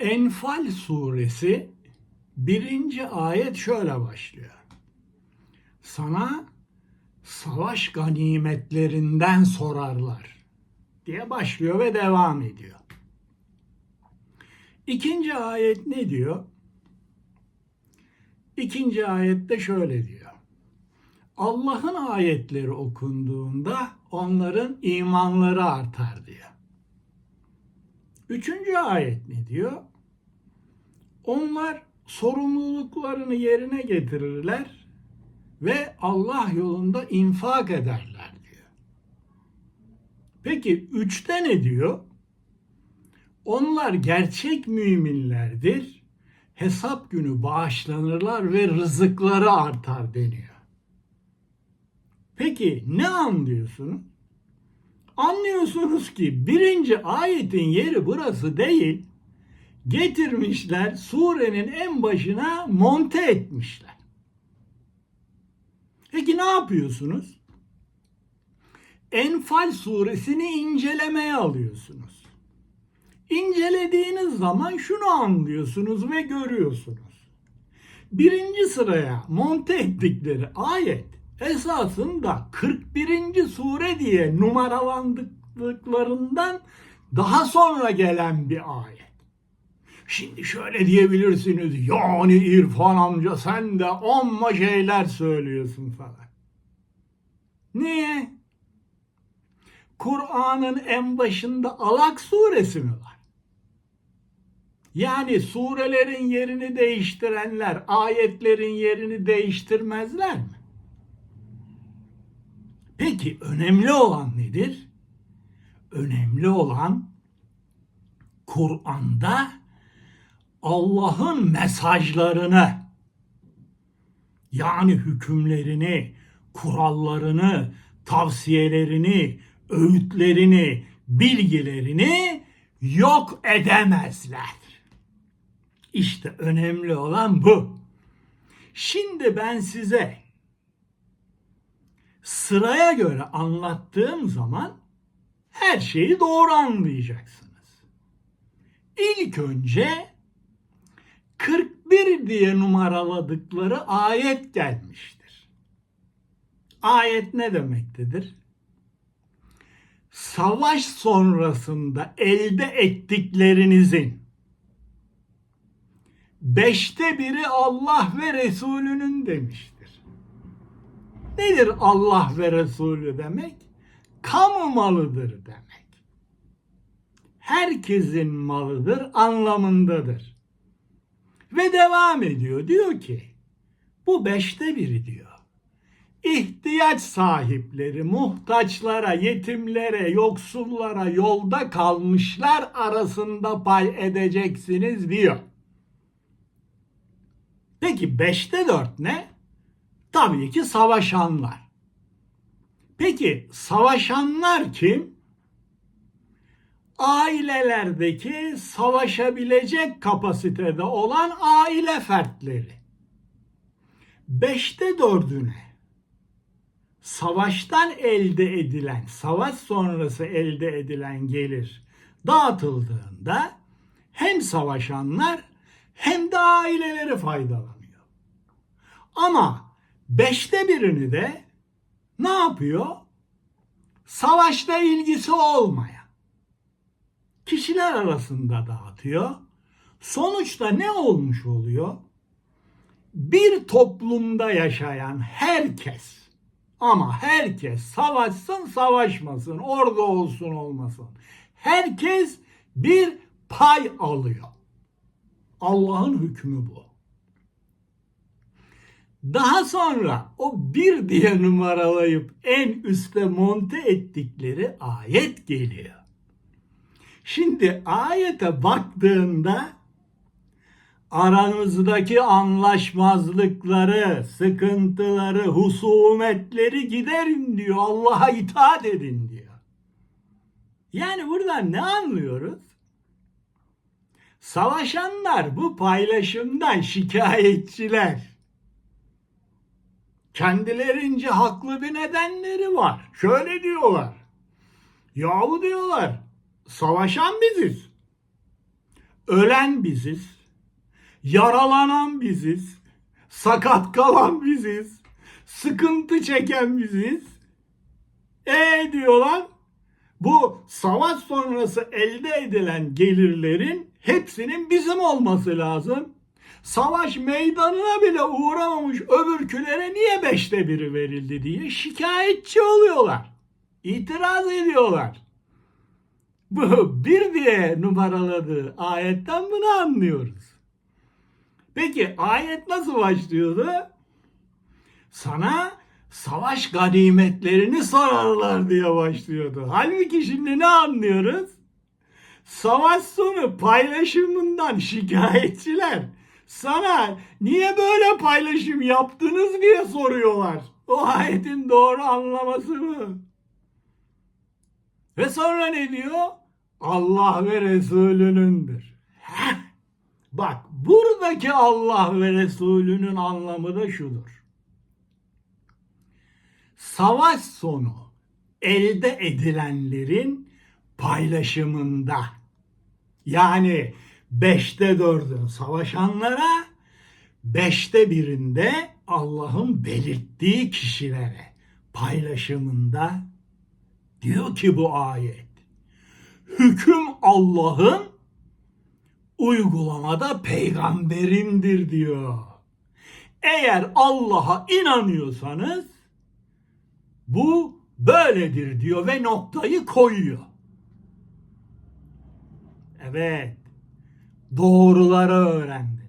Enfal suresi birinci ayet şöyle başlıyor. Sana savaş ganimetlerinden sorarlar diye başlıyor ve devam ediyor. İkinci ayet ne diyor? İkinci ayette şöyle diyor. Allah'ın ayetleri okunduğunda onların imanları artar diyor. Üçüncü ayet ne diyor? Onlar sorumluluklarını yerine getirirler ve Allah yolunda infak ederler diyor. Peki üçte ne diyor? Onlar gerçek müminlerdir. Hesap günü bağışlanırlar ve rızıkları artar deniyor. Peki ne anlıyorsunuz? Anlıyorsunuz ki birinci ayetin yeri burası değil. Getirmişler surenin en başına monte etmişler. Peki ne yapıyorsunuz? Enfal suresini incelemeye alıyorsunuz. İncelediğiniz zaman şunu anlıyorsunuz ve görüyorsunuz. Birinci sıraya monte ettikleri ayet esasında 41. sure diye numaralandıklarından daha sonra gelen bir ayet. Şimdi şöyle diyebilirsiniz. Yani İrfan amca sen de amma şeyler söylüyorsun falan. Niye? Kur'an'ın en başında Alak suresi mi var? Yani surelerin yerini değiştirenler ayetlerin yerini değiştirmezler mi? Peki önemli olan nedir? Önemli olan Kur'an'da Allah'ın mesajlarını yani hükümlerini, kurallarını, tavsiyelerini, öğütlerini, bilgilerini yok edemezler. İşte önemli olan bu. Şimdi ben size sıraya göre anlattığım zaman her şeyi doğru anlayacaksınız. İlk önce 41 diye numaraladıkları ayet gelmiştir. Ayet ne demektedir? Savaş sonrasında elde ettiklerinizin beşte biri Allah ve Resulünün demiştir. Nedir Allah ve Resulü demek? Kamu malıdır demek. Herkesin malıdır anlamındadır. Ve devam ediyor. Diyor ki bu beşte biri diyor. İhtiyaç sahipleri, muhtaçlara, yetimlere, yoksullara, yolda kalmışlar arasında pay edeceksiniz diyor. Peki beşte dört ne? Tabii ki savaşanlar. Peki savaşanlar kim? Ailelerdeki savaşabilecek kapasitede olan aile fertleri. Beşte dördüne savaştan elde edilen, savaş sonrası elde edilen gelir dağıtıldığında hem savaşanlar hem de aileleri faydalanıyor. Ama beşte birini de ne yapıyor? Savaşla ilgisi olmayan kişiler arasında dağıtıyor. Sonuçta ne olmuş oluyor? Bir toplumda yaşayan herkes ama herkes savaşsın savaşmasın, orada olsun olmasın. Herkes bir pay alıyor. Allah'ın hükmü bu. Daha sonra o bir diye numaralayıp en üste monte ettikleri ayet geliyor. Şimdi ayete baktığında aranızdaki anlaşmazlıkları, sıkıntıları, husumetleri giderin diyor. Allah'a itaat edin diyor. Yani buradan ne anlıyoruz? Savaşanlar bu paylaşımdan şikayetçiler. Kendilerince haklı bir nedenleri var. Şöyle diyorlar. Yahu diyorlar. Savaşan biziz. ölen biziz, yaralanan biziz, sakat kalan biziz, sıkıntı çeken biziz. E diyorlar bu savaş sonrası elde edilen gelirlerin hepsinin bizim olması lazım. Savaş meydanına bile uğramamış öbürkülere niye beşte biri verildi diye şikayetçi oluyorlar. İtiraz ediyorlar. Bu bir diye numaraladığı ayetten bunu anlıyoruz. Peki ayet nasıl başlıyordu? Sana savaş ganimetlerini sorarlar diye başlıyordu. Halbuki şimdi ne anlıyoruz? Savaş sonu paylaşımından şikayetçiler sana niye böyle paylaşım yaptınız diye soruyorlar. O ayetin doğru anlaması mı? Ve sonra ne diyor? Allah ve Resulünündür. Heh. Bak buradaki Allah ve Resulünün anlamı da şudur. Savaş sonu elde edilenlerin paylaşımında yani beşte dördün savaşanlara beşte birinde Allah'ın belirttiği kişilere paylaşımında diyor ki bu ayet hüküm Allah'ın uygulamada peygamberindir diyor. Eğer Allah'a inanıyorsanız bu böyledir diyor ve noktayı koyuyor. Evet. Doğruları öğrendin.